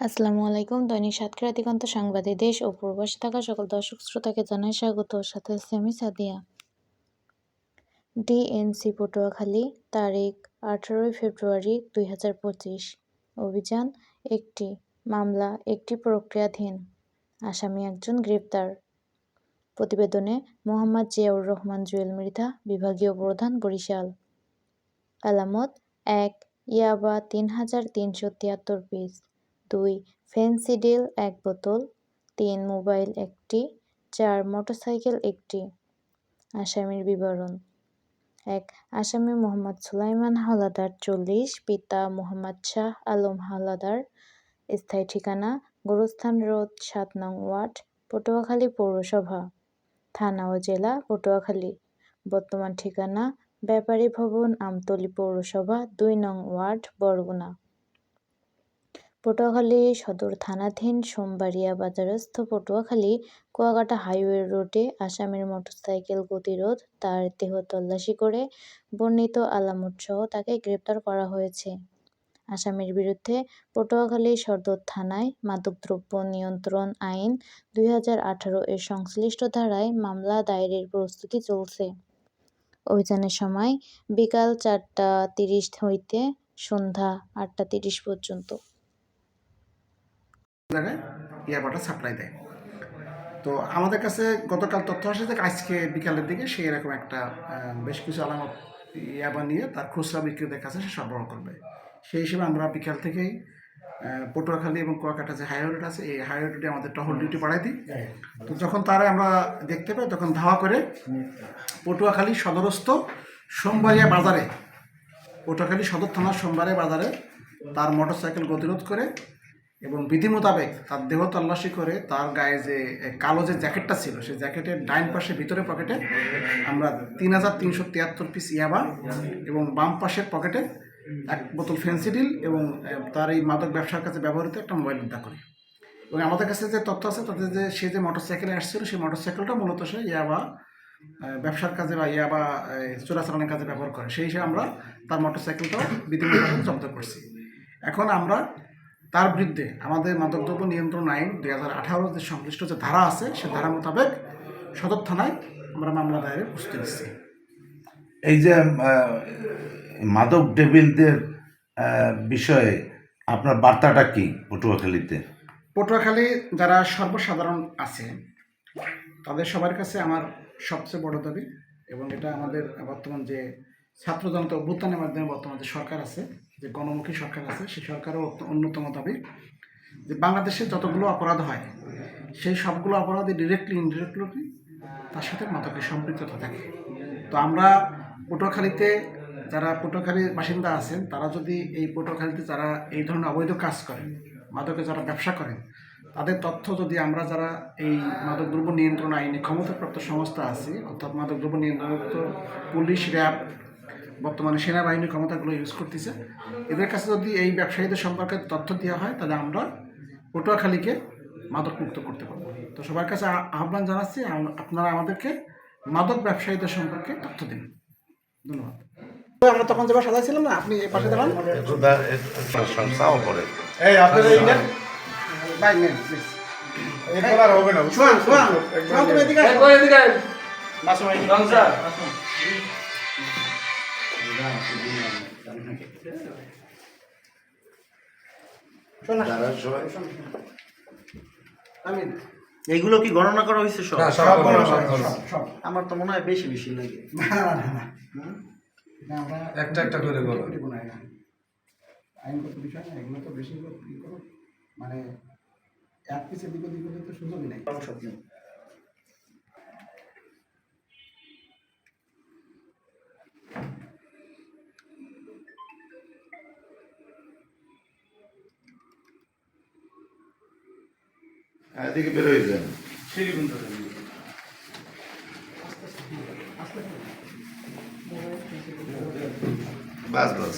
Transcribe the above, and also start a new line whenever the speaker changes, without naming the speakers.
আসসালামু আলাইকুম। দৈনিক সাতক্ষীরা দিগন্ত সংবাদে দেশ ও প্রবাসী থাকা সকল দর্শক শ্রোতাকে জানাই স্বাগত। সাথে আমি সাদিয়া। ডিএনসি পটুয়াখালী, তারিখ আঠারোই ফেব্রুয়ারি দুই হাজার পঁচিশ। অভিযান, একটি মামলা, একটি প্রক্রিয়াধীন। আসামি একজন গ্রেপ্তার। প্রতিবেদনে মোহাম্মদ জিয়াউর রহমান, জুয়েল মৃধা, বিভাগীয় প্রধান বরিশাল। আলামত, এক, ইয়াবা তিন হাজার তিনশো তিয়াত্তর পিস। দুই ফেন্সিডিল এক বোতল, তিন, মোবাইল একটি, চার, মোটরসাইকেল একটি। আসামির বিবরণ। এক, আসামি মোহাম্মদ সুলাইমান হাওলাদার চল্লিশ, পিতা মোহাম্মদ শাহ আলম হাওলাদার। স্থায়ী ঠিকানা, গোরস্থান রোড, সাত নং ওয়ার্ড, পটুয়াখালী পৌরসভা। থানা ও জেলা, পটুয়াখালী। বর্তমান ঠিকানা, ব্যাপারী ভবন আমতলী পৌরসভা, দুই নং ওয়ার্ড, বরগুনা। পটুয়াখালী সদর থানাধীন সোমবাড়িয়া বাজারস্থ পটুয়াখালী কুয়াকাটা হাইওয়ে রোডে আসামের মোটরসাইকেল গতিরোধ, তার দেহ তল্লাশি করে বর্ণিত আলামতসহ তাকে গ্রেপ্তার করা হয়েছে। আসামির বিরুদ্ধে পটুয়াখালী সদর থানায় মাদকদ্রব্য নিয়ন্ত্রণ আইন দুই হাজার আঠারো এর সংশ্লিষ্ট ধারায় মামলা দায়েরের প্রস্তুতি চলছে। অভিযানের সময় বিকাল চারটা তিরিশ হইতে সন্ধ্যা আটটা তিরিশ পর্যন্ত
জায়গায় ইয়াবাটা সাপ্লাই দেয়। তো আমাদের কাছে গতকাল তথ্য আসে যে আজকে বিকালের দিকে সে এরকম একটা বেশ কিছু আলামত ইয়াবা নিয়ে তার খুচরা বিক্রেতার কাছে সে সরবরাহ করবে। সেই হিসেবে আমরা বিকাল থেকেই পটুয়াখালী এবং কুয়াকাটা যে হাই রোড আছে, এই হাই রোডে আমাদের টহল ডিউটি বাড়াই দিই। তো যখন তারা আমরা দেখতে পাই, তখন ধাওয়া করে পটুয়াখালী সদরস্থ সোমবারিয়া বাজারে, পটুয়াখালী সদর থানার সোমবারে বাজারে তার মোটরসাইকেল গতিরোধ করে এবং বিধি মোতাবেক তার দেহ তল্লাশি করে তার গায়ে যে কালো যে জ্যাকেটটা ছিল সেই জ্যাকেটের ডাইন পাশে ভিতরে পকেটে আমরা তিন হাজার তিনশো তিয়াত্তর পিস ইয়াবা এবং বাম পাশের পকেটে এক বোতল ফেন্সিডিল এবং তার এই মাদক ব্যবসার কাছে ব্যবহৃত একটা মোবাইল উদ্ধার করি। এবং আমাদের কাছে যে তথ্য আছে, তাতে যে সে যে মোটরসাইকেলে আসছিল, সেই মোটরসাইকেলটা মূলত সে ইয়াবা ব্যবসার কাজে বা ইয়াবা চোরাচালানের কাজে ব্যবহার করে। সেই হিসেবে আমরা তার মোটর মোটরসাইকেলটাও বিধিমূলক জব্দ করছি। এখন আমরা তার বিরুদ্ধে আমাদের মাদকদ্রব্য নিয়ন্ত্রণ আইন দুই হাজার আঠারো যে সংশ্লিষ্ট যে ধারা আছে সে ধারা মোতাবেক সদর থানায় আমরা মামলা দায়েরের প্রস্তুতি নিচ্ছি।
এই যে মাদক ডেভিলদের আহ, বিষয়ে আপনার বার্তাটা কি পটুয়াখালীতে?
পটুয়াখালী যারা সর্বসাধারণ আছে তাদের সবার কাছে আমার সবচেয়ে বড় দাবি এবং এটা আমাদের বর্তমান যে ছাত্র জনতা অভ্যুত্থানের মাধ্যমে বর্তমান যে সরকার আছে যে গণমুখী সরকার আছে সেই সরকারও অন্যতম দাবি। যে বাংলাদেশে যতগুলো অপরাধ হয়, সেই সবগুলো অপরাধে ডিরেক্টলি ইনডিরেক্টলি তার সাথে মাদকের সম্পৃক্ততা থাকে। তো আমরা পটুয়াখালীতে যারা পটুয়াখালীর বাসিন্দা আছেন, তারা যদি এই পটুয়াখালীতে যারা এই ধরনের অবৈধ কাজ করেন মাদকে যারা ব্যবসা করেন, তাদের তথ্য যদি আমরা যারা এই মাদকদ্রব্য নিয়ন্ত্রণ আইনে ক্ষমতাপ্রাপ্ত সংস্থা আছি, অর্থাৎ মাদকদ্রব্য নিয়ন্ত্রণ পুলিশ, র্যাব বর্তমানে সেনাবাহিনীর ক্ষমতাগুলো ইউজ করতেছে। এদের কাছে যদি এই ব্যবসায়ীদের সম্পর্কে তথ্য দেওয়া হয় তাহলে আমরা পটুয়াখালীকে মাদক মুক্ত করতে পারব। তো সবার কাছে আহ্বান জানাচ্ছি আপনারা আমাদেরকে মাদক ব্যবসায়ীদের সম্পর্কে তথ্য দিন। ধন্যবাদ। আমরা তখন যেবার সাজাইছিলাম না আপনি এই পাশে দাঁড়ান।
সংস্থাও করে
এই আপনারা এই নেন।
ভাই নেন প্লিজ
এরপর আর হবে না
সোহান সোহান সোহান তুমি এদিকে আসো। বাসু আসুন।
এইগুলো কি গণনা করা হয়েছে সব? আমার তো মনে হয় বেশি বেশি লাগে।
একটা একটা করে বলো।
আইনগত বিষয় না এগুলো তো বেশি করে মানে এক পিসে দিকে দিকে তো সুযোগই নেই।
এদিকে বেরোয় যান। বাস বাস।